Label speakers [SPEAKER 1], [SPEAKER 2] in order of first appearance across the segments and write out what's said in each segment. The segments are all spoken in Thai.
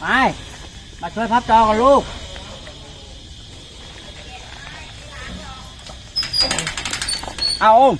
[SPEAKER 1] ไป มาช่วยพับจอกันลูก เอาอม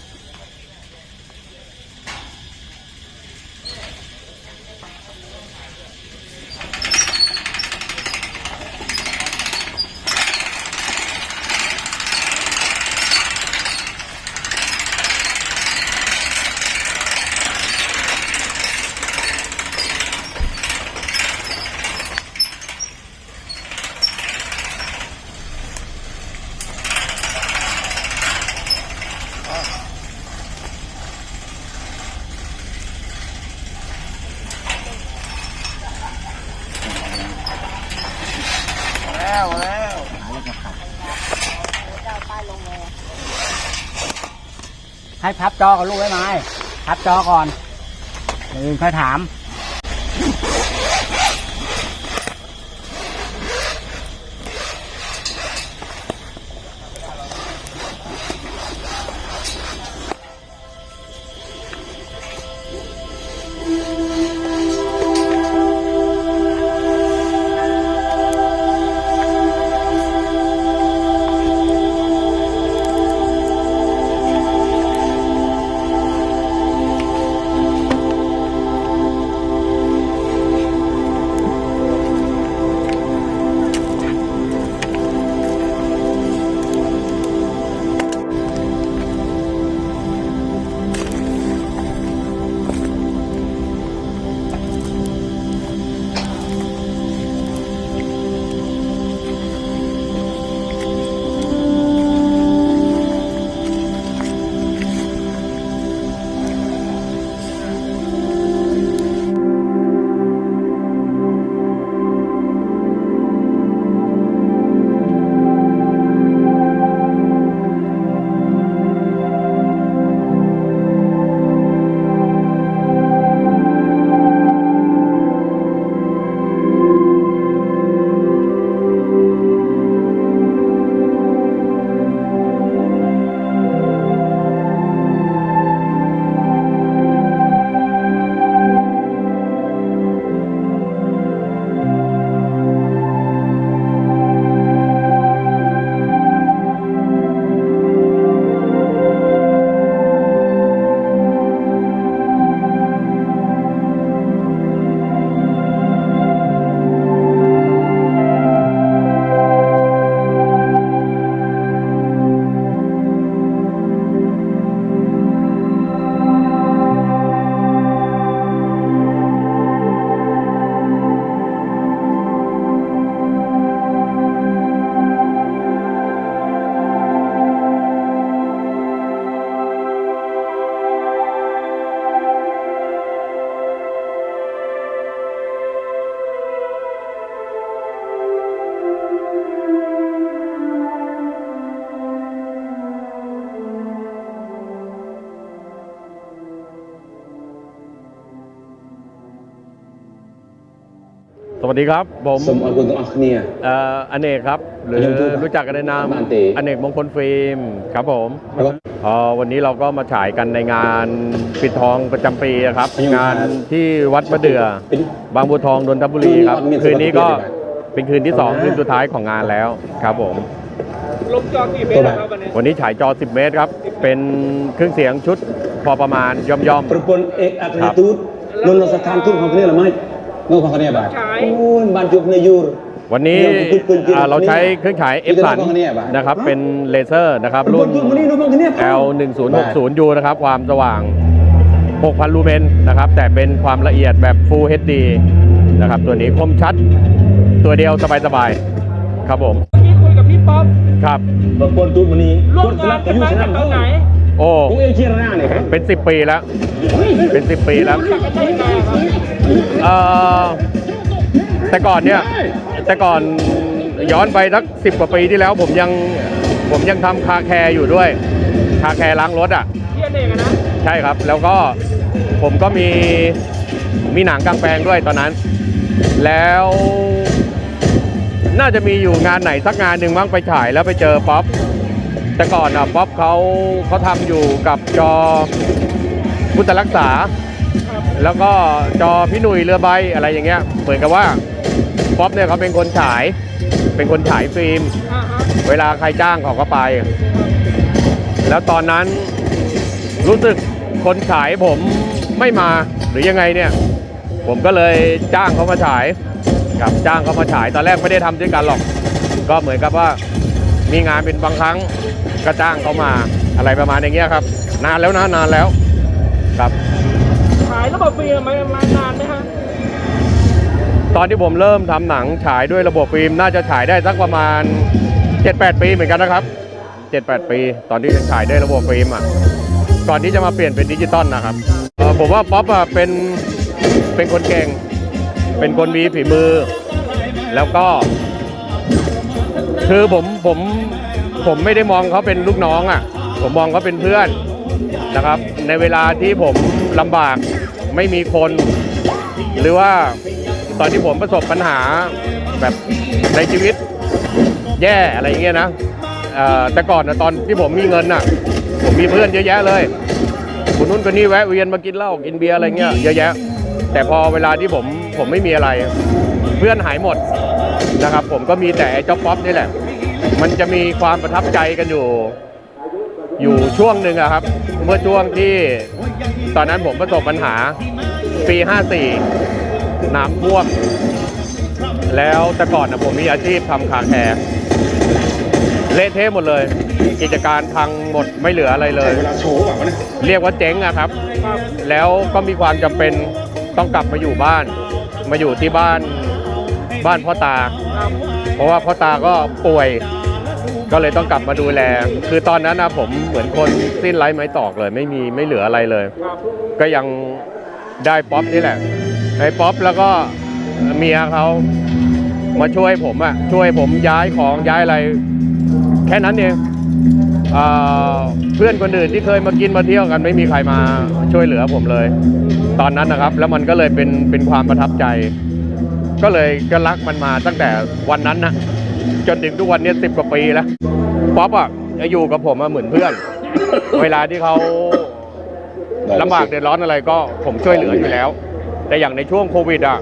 [SPEAKER 1] แล้วแล้วให้พับจอกับลูกไว้ไหมพับจอก่อนเดี๋ยวอื่นค่อยถาม
[SPEAKER 2] วัสดีครับ ผม
[SPEAKER 3] สมอกุลอัค
[SPEAKER 2] เนียอเนกครับ หรือรู้จักกันในนามอเนกมงคลฟิล์มครับผมวันนี้เราก็มาฉายกันในงานปิดทองประจำปีครับ
[SPEAKER 3] งา
[SPEAKER 2] นที่วัดมะเดื่อ บางบัวทองนนทบุรีครับ คืนนี้ก็เป็นคืนที่
[SPEAKER 3] 2
[SPEAKER 2] คืนสุดท้ายของงานแล้วครับผม
[SPEAKER 4] ลบจอกี่เมตรครับวันนี้
[SPEAKER 2] วันนี้ฉายจอ 10 เมตรครับ เป็นเครื่องเสียงชุดพอประมาณย่อม
[SPEAKER 3] ๆประปนเอกอัครทูตลนสถานทูตของประเทศหรือไม่ งគ្នាបាទអូយបានជួបគ្នាយូរ
[SPEAKER 2] วันนี้
[SPEAKER 3] เรื่องของคุณ
[SPEAKER 2] อ่าเราใช้เครื่องฉาย
[SPEAKER 3] นี่
[SPEAKER 2] F สัน
[SPEAKER 3] จะเล่าของเนี่ยบ้าง
[SPEAKER 2] นะครับ เป็นเลเซอร์นะครับ รุ่น
[SPEAKER 3] ប្រពន្ធជួបគ្នានោះមកគ្នា
[SPEAKER 2] L 1 0 6 0 U นะครับ ความสว่าง 6,000 ลูเมนนะครับ แต่เป็นความละเอียดแบบ Full HD นะครับ ตัวนี้คมชัด ตัวเดียวสบายๆ ครับผม
[SPEAKER 4] ที่คุยกับพี่ป๊อป
[SPEAKER 2] ครับ
[SPEAKER 3] ប្រពន្ធទូតម្នេះ
[SPEAKER 4] ร่วมงานกันมาตั้งแต่ตอนไหน
[SPEAKER 2] โอ้
[SPEAKER 3] เองเชีย
[SPEAKER 2] ร์หน้าเนี่ยครับเป็นสิบปีแล้ว
[SPEAKER 4] เป็นสิบปีแล้ว
[SPEAKER 2] เออแต่ก่อนเนี่ยแต่ก่อนย้อนไปสักสิบกว่าปีที่แล้ว ผมยังผมยังทำคาแคร์อยู่ด้วย คาแคร์ล้างรถอะ
[SPEAKER 4] พี่เองนะ
[SPEAKER 2] ใช่ครับ แล้วก็ผมก็มีมีหนังกางแปลงด้วยตอนนั้น แล้วน่าจะมีอยู่งานไหนสักงานหนึ่งมั้งไปถ่ายแล้วไปเจอป๊อป แต่ก่อนอะป๊อปเขาเขาทำอยู่กับจอพุทธรักษา แล้วก็จอพี่หนุ่ยเรือใบอะไรอย่างเงี้ยเหมือนกับว่าป๊อปเนี่ยเขาเป็นคนฉาย เป็นคนฉายฟิล์ม
[SPEAKER 4] อ่าฮะ
[SPEAKER 2] เวลาใครจ้างเขาก็ไป แล้วตอนนั้นรู้สึกคนฉายผมไม่มาหรือยังไงเนี่ย ผมก็เลยจ้างเขามาฉายกับจ้างเขามาฉายตอนแรกไม่ได้ทำด้วยกันหรอก ก็เหมือนกับว่า มีงานเป็นบางครั้งก็จ้างเขามาอะไรประมาณอย่างเงี้ยครับ นานแล้วนะนานแล้วครับ
[SPEAKER 4] ขายระบบฟิล์มมามานานไหมฮะ
[SPEAKER 2] ตอนที่ผมเริ่มทำหนังฉายด้วยระบบฟิล์มน่าจะฉายได้สักประมาณ 7-8 ปีเหมือนกันนะครับ 7-8 ปี ตอนที่ยังฉายได้ระบบฟิล์มอะก่อนที่จะมาเปลี่ยนเป็นดิจิตอลนะครับเอ่อผมว่าป๊อปอะเป็นเป็นคนเก่ง เป็นคนมีฝีมือ แล้วก็ คือผมผมผมไม่ได้มองเขาเป็นลูกน้องอะ ผมมองเขาเป็นเพื่อนนะครับ ในเวลาที่ผมลำบากไม่มีคน หรือว่าตอนที่ผมประสบปัญหาแบบในชีวิตแย่อะไรอย่างเงี้ยนะแต่ก่อนนะตอนที่ผมมีเงินน่ะ ผมมีเพื่อนเยอะแยะเลยคนนู้นคนนี้แวะเวียนมากินเหล้ากินเบียร์อะไรเงี้ยเยอะแยะ แต่พอเวลาที่ผมผมไม่มีอะไร เพื่อนหายหมดนะครับ ผมก็มีแต่เจ้าป๊อปนี่แหละ มันจะมีความประทับใจกันอยู่ อยู่ช่วงหนึ่งอะครับ เมื่อช่วงที่ตอนนั้นผมประสบปัญหาปี 54 น้ำท่วม แล้วแต่ก่อนนะผมมีอาชีพทำคาแคร์เละเทะหมดเลย กิจการพังหมดไม่เหลืออะไรเลย
[SPEAKER 3] เวลาโชว์แบบนี่ย
[SPEAKER 2] เรียกว่าเจ๊งอะครับ แล้วก็มีความจำเป็นต้องกลับมาอยู่บ้าน มาอยู่ที่บ้านบ้านพ่อตา
[SPEAKER 4] รับ
[SPEAKER 2] เพราะว่าพ่อตาก็ป่วย ก็เลยต้องกลับมาดูแล คือตอนนั้นนะผมเหมือนคนสิ้นไร้ไม้ตอกเลย ไม่มีไม่เหลืออะไรเลย ก็ยังได้ป๊อปนี่แหละไอ้ป๊อปแล้วก็เมียเขามาช่วยผมอะช่วยผมย้ายของย้ายอะไร แค่นั้นเองเเพื่อนคนอื่นที่เคยมากินมาเที่ยวกันไม่มีใครมาช่วยเหลือผมเลย ตอนนั้นนะครับ แล้วมันก็เลยเป็นเป็นความประทับใจ ก็เลยก็รักมันมาตั้งแต่วันนั้นนะจนถึงทุกวันนี้สิบกว่าปีแล้วป๊อปอะอยู่กับผมอะเหมือนเพื่อน เวลาที่เขาลำบากเดือดร้อนอะไรก็ผมช่วยเหลืออยู่แล้ว แต่อย่างในช่วงโควิดอะ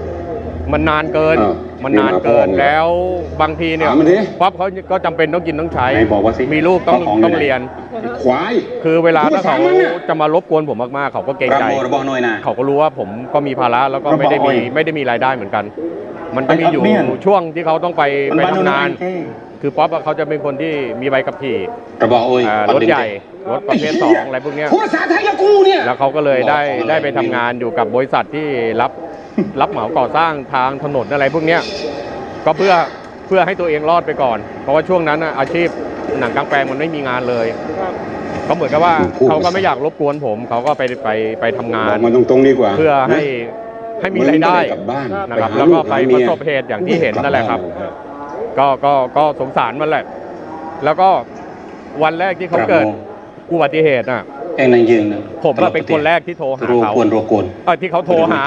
[SPEAKER 2] มันนานเกิน
[SPEAKER 3] อ่า
[SPEAKER 2] มันนานเกิน
[SPEAKER 3] มีมาพร้อม
[SPEAKER 2] แล้วบางทีเนี่ย
[SPEAKER 3] ถามมันดิ
[SPEAKER 2] ป๊อปเขาก็จำเป็นต้องกินต้องใช้
[SPEAKER 3] ไหนบอกว่าสิ
[SPEAKER 2] มีลูกต้อง
[SPEAKER 3] เจ้าของอยู่
[SPEAKER 2] ต้อง
[SPEAKER 3] ไหน
[SPEAKER 2] เรียน
[SPEAKER 3] ควาย
[SPEAKER 2] คือเวลา
[SPEAKER 3] พูด
[SPEAKER 2] ถ้าเขา
[SPEAKER 3] สามัญน่ะ
[SPEAKER 2] จะมารบกวนผมมากๆ เขาก็เกรง
[SPEAKER 3] ระ
[SPEAKER 2] ใจ
[SPEAKER 3] บอระบอหน่อยนะ
[SPEAKER 2] เขาก็รู้ว่าผมก็มีภาระแล้วก็ไม่ได้มี
[SPEAKER 3] ระบอย
[SPEAKER 2] ไม่ได้มีรายได้เหมือนกัน มันก็มีอยู่
[SPEAKER 3] ไอ้อัพเมียน
[SPEAKER 2] ช่วงที่เขาต้องไป
[SPEAKER 3] มัน
[SPEAKER 2] ไป
[SPEAKER 3] บ้าน
[SPEAKER 2] ทำงาน
[SPEAKER 3] โน่นนั่น
[SPEAKER 2] คือป๊อปอะเขาจะเป็นคนที่มีใบขับขี่
[SPEAKER 3] ระบอโอ้ย
[SPEAKER 2] อ่ารถใหญ่รถประเภทสองอะไรพวกเนี้ย
[SPEAKER 3] พูดภาษาไทยกับกูเนี่ย
[SPEAKER 2] แล้วเขาก็เลยได้
[SPEAKER 3] บอกของอะไร
[SPEAKER 2] ได้ไปทำงานอยู่กับบริษัทที่รับรับเหมาก่อสร้างทางถนนอะไรพวกเนี้ยก็เพื่อเพื่อให้ตัวเองรอดไปก่อน เพราะว่าช่วงนั้นน่ะอาชีพหนังกลางแปลงมันไม่มีงานเลย
[SPEAKER 4] ครับ
[SPEAKER 2] เขาเหมือนกับว่า
[SPEAKER 3] พูด
[SPEAKER 2] เขาก็ไม่อยากรบกวนผม เขาก็ไปไปไปทำงา
[SPEAKER 3] บ
[SPEAKER 2] น
[SPEAKER 3] อกมันตรงๆดีกว่า
[SPEAKER 2] เพื่อให้ ให้มีรายได้
[SPEAKER 3] กลับบ้าน
[SPEAKER 2] นะครับ
[SPEAKER 3] หา
[SPEAKER 2] แล้วก็ไป
[SPEAKER 3] หา
[SPEAKER 2] ป
[SPEAKER 3] เมี
[SPEAKER 2] ระ
[SPEAKER 3] ย
[SPEAKER 2] สบเหตุอย่างที่เห็นนั่นแหละครับ
[SPEAKER 3] กลับ
[SPEAKER 2] ก็ก็ก็สงสารมันแหละ แล้วก็วันแรกที่เขาเกิดอุบัติเหตุน่ะ
[SPEAKER 3] เองนายยืนนะ
[SPEAKER 2] ผมอะเป็นคนแรกที่โทรหา
[SPEAKER 3] โร
[SPEAKER 2] เขา
[SPEAKER 3] กวนโรกวน
[SPEAKER 2] เออที่เขาโทรหา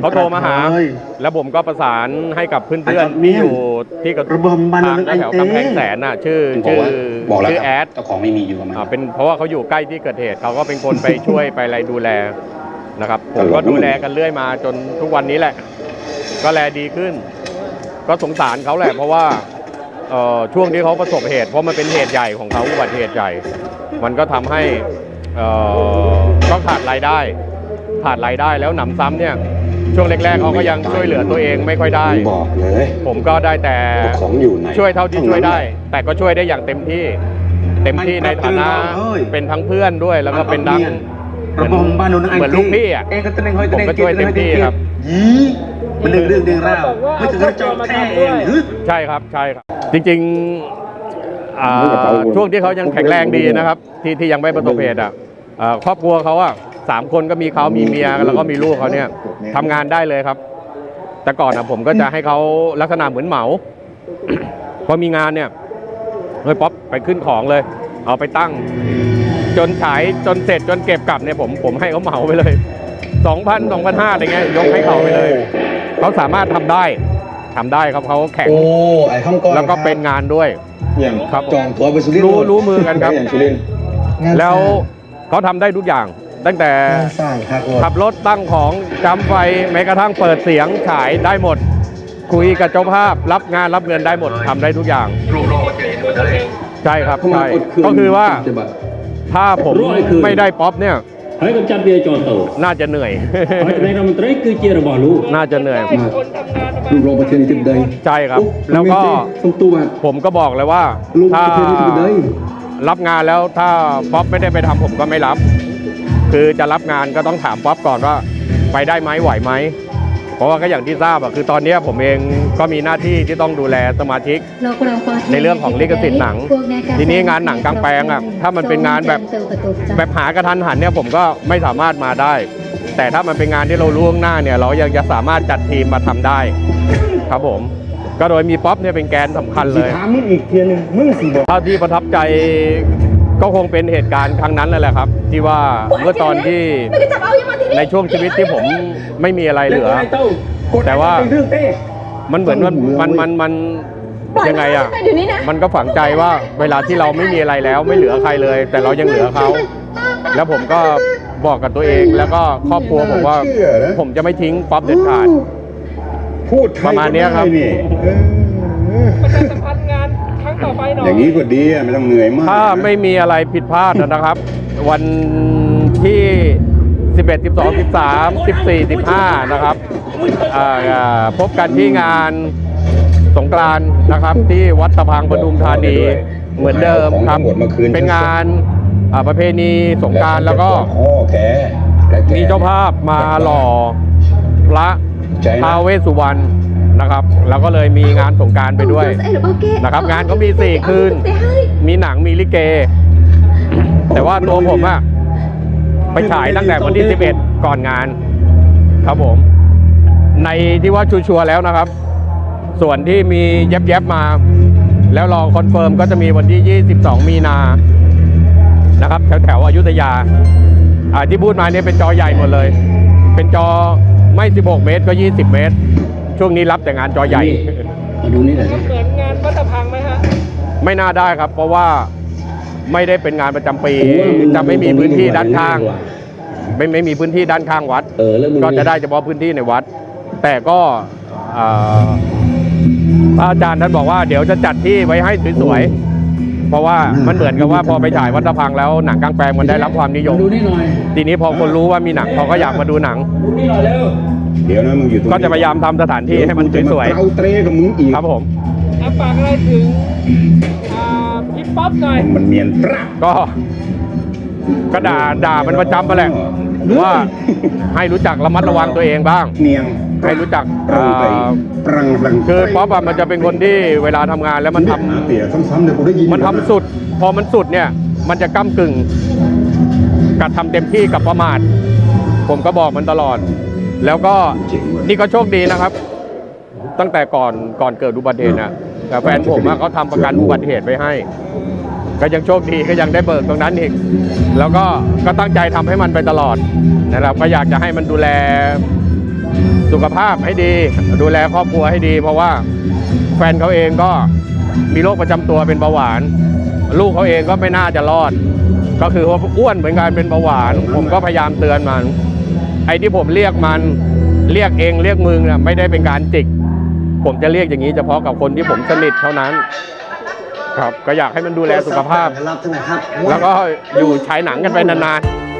[SPEAKER 2] เขาโทรมาหา
[SPEAKER 3] เฮ้ย
[SPEAKER 2] แล้วผมก็ประสานให้กับเพื่อน
[SPEAKER 3] ไอ้
[SPEAKER 2] ๆ
[SPEAKER 3] เมี
[SPEAKER 2] ที่
[SPEAKER 3] ย
[SPEAKER 2] อยู่ที่กับ
[SPEAKER 3] ระบมมัน
[SPEAKER 2] ทาง
[SPEAKER 3] ไอ้
[SPEAKER 2] แถว
[SPEAKER 3] เต้
[SPEAKER 2] กำแพงแสนน่ะ ชื่อ
[SPEAKER 3] บอก
[SPEAKER 2] ชื่อ
[SPEAKER 3] ว่าบอกแล้ว
[SPEAKER 2] ชื่อ
[SPEAKER 3] ค
[SPEAKER 2] แอ
[SPEAKER 3] รับ
[SPEAKER 2] ด
[SPEAKER 3] เจ้าของไม่มีอยู่กับมัน
[SPEAKER 2] อ่าเป็นเพราะว่าเขาอยู่ใกล้ที่เกิดเหตุเขาก็เป็นคนไปช่วยไปอะไรดูแล นะครับผมก็ดูแลกันเรื่อยมาจนทุกวันนี้แหละ ก็แลดีขึ้น ก็สงสารเขาแหละ เพราะว่าเอ่อช่วงที่เขาประสบเหตุ เพราะมันเป็นเหตุใหญ่ของเขาอุบัติเหตุใหญ่ มันก็ทำให้เอ่อก็ขาดรายได้ ขาดรายได้แล้วหนำซ้ำเนี่ยช่วงแรกๆเขาก็ยังช่วยเหลือตัวเองไม่ค่อยได้
[SPEAKER 3] ผมบอกเลย
[SPEAKER 2] ผมก็ได้แต่
[SPEAKER 3] ว่าของอยู่ไหน
[SPEAKER 2] ช่วยเท่าที่ช่วยได้ แต่ก็ช่วยได้อย่างเต็มที่ เต็มที่ในฐานะ
[SPEAKER 3] เฮ้ย
[SPEAKER 2] เป็นทั้งเพื่อนด้วยแล้วก็เป็นทั้ง
[SPEAKER 3] ระบมบ้านโน้น
[SPEAKER 2] เหมือนลูกพี่อะ
[SPEAKER 3] เองก็ตะเนงห้อย
[SPEAKER 2] ผ
[SPEAKER 3] ตะ
[SPEAKER 2] ม
[SPEAKER 3] เนง
[SPEAKER 2] ก็ช่วยเต็มที่ครับ
[SPEAKER 3] ยี่มันเรื่องเรื่องเรื่องราวไม่ถึงกระจอกแท้เองหรือ
[SPEAKER 2] ใช่ครับใช่ครับ จริงๆอ่าช่วงที่เขายังแข็งแรงดีนะครับ ที่ที่ยังไม่ประสบเหตุอะอ่าครอบครัวเขาอะสามคนก็มีเขามีเมียแล้วก็มีลูกเขาเนี่ยทำงานได้เลยครับ แต่ก่อนอะผมก็จะให้เขาลักษณะเหมือนเหมา พอมีงานเนี่ยเฮ้ยป๊อปไปขึ้นของเลย เอาไปตั้ง จนขายจนเสร็จจนเก็บกลับเนี่ยผมผมให้เขาเหมาไปเลยสองพันสองพันห้าอะไรเงี้ยยกให้เขาไปเลย เขาสามารถทำได้ทำได้ครับเขาแข็ง
[SPEAKER 3] โอ้ไอ้ข้ามก้อน
[SPEAKER 2] แล้วก็เป็นงานด้วย
[SPEAKER 3] อย่าง
[SPEAKER 2] ครับ
[SPEAKER 3] จองทัวร์ไปสุรินท
[SPEAKER 2] รู้รู้มือกันครับ
[SPEAKER 3] อย่างสุรินทร์
[SPEAKER 2] แล้วเขาทำได้ทุกอย่าง ตั้งแต่
[SPEAKER 3] งานสร้างครับ
[SPEAKER 2] ขับรถตั้งของจำไฟแม้กระทั่งเปิดเสียงขายได้หมด คุยกับเจ้าภาพรับงานรับเงินได้หมดทำได้ทุกอย่าง ใช่ครับใช่ก็คือว่าถ้าผมไม่ได้ป๊อปเนี่ย
[SPEAKER 3] ใช้กับจันเบียจอ
[SPEAKER 2] นโตน่าจะเหนื่อย
[SPEAKER 3] ในรำไรคือเจริญวารุ
[SPEAKER 2] น่าจะเหนื่อย
[SPEAKER 4] ลูกรอง
[SPEAKER 3] ประเาศนี้ได้
[SPEAKER 2] ใช่ครับ แล้วก็ผมก็บอกเลยว่าถ้ารับงานแล้วถ้าป๊อปไม่ได้ไปทำผมก็ไม่รับ คือจะรับงานก็ต้องถามป๊อปก่อนว่า ไปได้ไหมไหวไหม เพราะว่าก็อย่างที่ทราบอะคือตอนเนี้ยผมเองก็มีหน้าที่ที่ต้องดูแลสมาชิก ในเรื่องของลิขสิทธิ์หนัง ทีนี้งานหนังกลางแปลงอะถ้ามันเป็นงานแบบแบบหากระทันหันเนี่ยผมก็ไม่สามารถมาได้ แต่ถ้ามันเป็นงานที่เราล่วงหน้าเนี่ยเรายังจะสามารถจัดทีมมาทำได้ ครับผมก็โดยมีป๊อปเนี่ยเป็นแกนสำคัญเลย
[SPEAKER 3] ถามมึงอีกเทียหนึงมึงสิบอก
[SPEAKER 2] ถ้าที่ประทับใจ ก็คงเป็นเหตุการณ์ครั้งนั้นนั่นแหละครับ ที่ว่าเมื่อตอนที่ในช่วงชีวิตที่ผมไม่มีอะไรเหลือ แต่ว่า
[SPEAKER 3] เรื่องเต้
[SPEAKER 2] มันเหมือนมันมันมันมันยังไงอะมันก็ฝังใจว่าเวลาที่เราไม่มีอะไรแล้วไม่เหลือใครเลย แต่เรายังเหลือเขาแล้วผมก็บอกกับตัวเองแล้วก็ครอบครัวผมว่าผมจะไม่ทิ้งป๊อปเด็ดขาด
[SPEAKER 3] พูดไทย
[SPEAKER 2] ประมาณเนี้ยครับ
[SPEAKER 3] ก็ได้นี่เออ
[SPEAKER 4] ประชาสัมพันธ์งานครั้งต่อไปหน่อย
[SPEAKER 3] อย่างนี้ก็ดีอะไม่ต้องเหนื่อยมาก
[SPEAKER 2] ถ้าไม่มีอะไรผิดพลาดนะครับ วันที่ 11 12 13 14 15 นะครับอ่าอ่าพบกันที่งานสงกรานต์นะครับ ที่วัดตะพังปทุมธานีเหมือนเดิมครับ เป็นงานอ่าประเพณีสงกรารแล้วก็
[SPEAKER 3] พ่อแกและแก
[SPEAKER 2] มีเจ้าภาพมาหล่อพระ
[SPEAKER 3] ใจนะ
[SPEAKER 2] ท้าวเวสสุวรรณ นะครับ แล้วก็เลยมีงานสงกรารไปด้วยนะครับ งานก็มีสี่คืน มีหนังมีลิเก แต่ว่าตัวผมอะไปฉายตั้งแต่วันที่ 11 ก่อนงาน ครับผม ในที่ว่าชัวร์ๆแล้วนะครับ ส่วนที่มีแยบๆมา แล้วรอคอนเฟิร์มก็จะมีวันที่ 22 มีนานะครับแถวแถวๆอยุธยาอ่าที่พูดมาเนี่ยเป็นจอใหญ่หมดเลย เป็นจอไม่ 16 เมตรก็ 20 เมตร ช่วงนี้รับแต่งานจอใหญ่
[SPEAKER 3] มาดูนี่หน่อยสิ
[SPEAKER 4] เหมือนงานวัดตะพังไหมฮะ
[SPEAKER 2] ไม่น่าได้ครับ เพราะว่าไม่ได้เป็นงานประจำปีจะไม่มีพื้นที่ด้านข้าง ไม่ไม่มีพื้นที่ด้านข้างวัด
[SPEAKER 3] เออแล้วมึง
[SPEAKER 2] ก็จะได้เฉพาะพื้นที่ในวัด แต่ก็เอ่อพระอาจารย์ท่านบอกว่าเดี๋ยวจะจัดที่ไว้ให้สวยๆ เพราะว่ามันเหมือนกับว่าพอไปฉายวัดตะพังแล้วหนังกลางแปลงมันได้รับความนิยม
[SPEAKER 3] ดูนี่หน่อย
[SPEAKER 2] ทีนี้พอคนรู้ว่ามีหนังเขาก็อยากมาดูหนัง
[SPEAKER 3] ดูนี่หน่อยเร็ว เดี๋ยวนะมึงอยู่ตรง
[SPEAKER 2] ก็จะพยายามทำสถานที่ให้มันสวย
[SPEAKER 3] เอาเตรกับมึงอีก
[SPEAKER 2] ๆครับผม
[SPEAKER 4] เอาฝากอะไรถึงอ่าพี่ป๊อปหน่อย
[SPEAKER 3] มันเนียนปรัก
[SPEAKER 2] ก็ก็ด่าด่ามันประจำมาแหละว่าให้รู้จักระมัดระวังตัวเองบ้าง
[SPEAKER 3] เนียง
[SPEAKER 2] ให้รู้จัก
[SPEAKER 3] ปรังไป
[SPEAKER 2] เอ่อ
[SPEAKER 3] ปรังปรัง
[SPEAKER 2] คือป๊อปอะมันจะเป็นคนที่เวลาทำงานแล้วมันทำ
[SPEAKER 3] เตี่ยซ้ำๆเดี๋ยวกูได้ยิน
[SPEAKER 2] มันทำสุด พอมันสุดเนี่ย มันจะก้ากึ่งกับทำเต็มที่กับประมาท ผมก็บอกมันตลอด แล้วก็นี่ก็โชคดีนะครับ ตั้งแต่ก่อนก่อนเกิดอุบัติเหตุนะแต่แฟนผมอะเขาทำประกันอุบัติเหตุไว้ให้ ก็ยังโชคดีก็ยังได้เบิกตรงนั้นอีก แล้วก็ก็ตั้งใจทำให้มันไปตลอดนะครับก็อยากจะให้มันดูแลสุขภาพให้ดี ดูแลครอบครัวให้ดี เพราะว่าแฟนเขาเองก็มีโรคประจำตัวเป็นเบาหวาน ลูกเขาเองก็ไม่น่าจะรอด ก็คือว่าอ้วนเหมือนกันเป็นเบาหวาน ผมก็พยายามเตือนมัน ไอ้ที่ผมเรียกมันเรียกเองเรียกมึงนะไม่ได้เป็นการจิก ผมจะเรียกอย่างนี้เฉพาะกับคนที่ผมสนิทเท่านั้น ครับก็อยากให้มันดูแลสุขภาพ
[SPEAKER 1] รับใช่ไหมครับ
[SPEAKER 2] แล้วก็อยู่ฉายหนังกันไปนานๆ